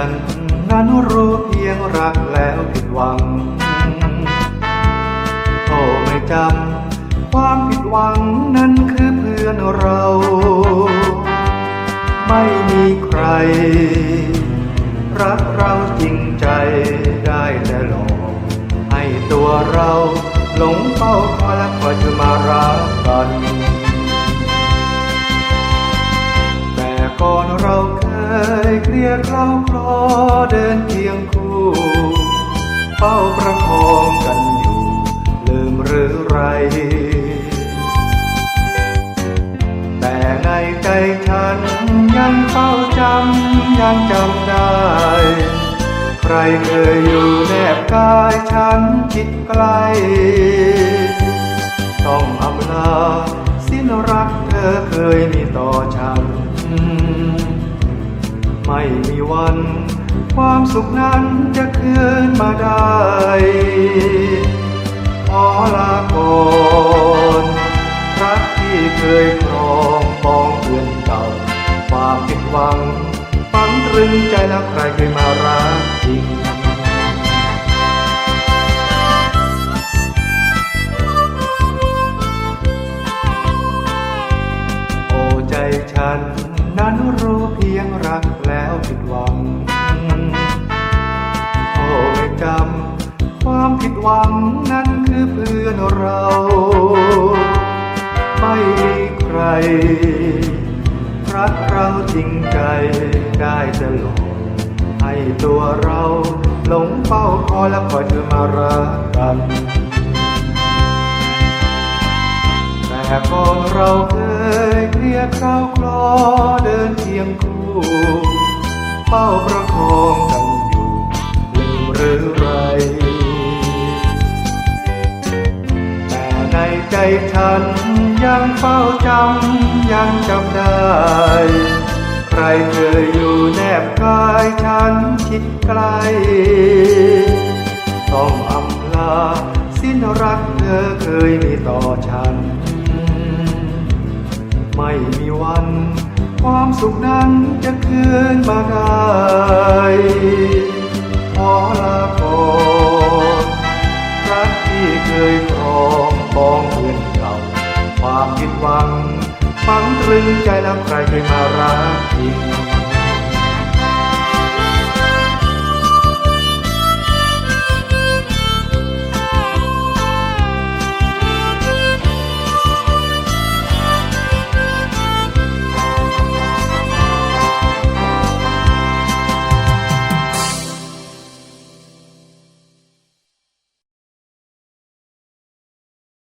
ฉัน นั้นรู้เพียงรักแล้วผิดหวัง โทไม่จำความผิดหวังนั้นคือเพื่อนเรา ไม่มีใคร รักเราจริงใจได้แต่หลอก ให้ตัวเราหลงเป้าคอยและคอยจะมารักกัน แต่ก่อนเรา ยเคลียร์เล้าคลอเดินเคียงคู่เฝ้าประคองกันอยู่ลืมหรือไร แต่ในใจฉันยังเฝ้าจำยังจำได้ ใครเคยอยู่แนบกายฉันคิดไกล ต้องอำลาสิ้นรักเธอเคยมีต่อฉัน ไม่มีวัน ความสุขนั้นจะคืนมาได้ ขอลาก่อนรักที่เคยครองปองเพื่อนเก่า ความผิดหวังฝังตรึงใจแล้วใครเคยมารักจริงโอ้ใจฉันนั้นรู้เพียงรัก แล้วผิดหวังโอ้ไม่จำความผิดหวังนั้นคือเพื่อนเรา ไม่มีใคร รักเราจริงใจได้จะหลอกให้ตัวเราหลงเป้าคอยและคอยเธอมารักกันแต่ก่อนเราเคยเคลียร์คราคลอเดินเคียงคู่ เป้าประคองกันอยู่ลืมหรือไร แต่ในใจฉันยังเฝ้าจำยังจำได้ ใครเคยอยู่แนบกายฉันคิดไกล ต้องอำลา สิ้นรักเธอเคยมีต่อฉัน ไม่มีวัน ความสุขนั้นจะคืนมาได้ขอลาก่อนรักที่เคยครองปองเพื่อนเก่า ความคิดหวัง ฝังตรึงใจแล้วใครเคยมารักจริง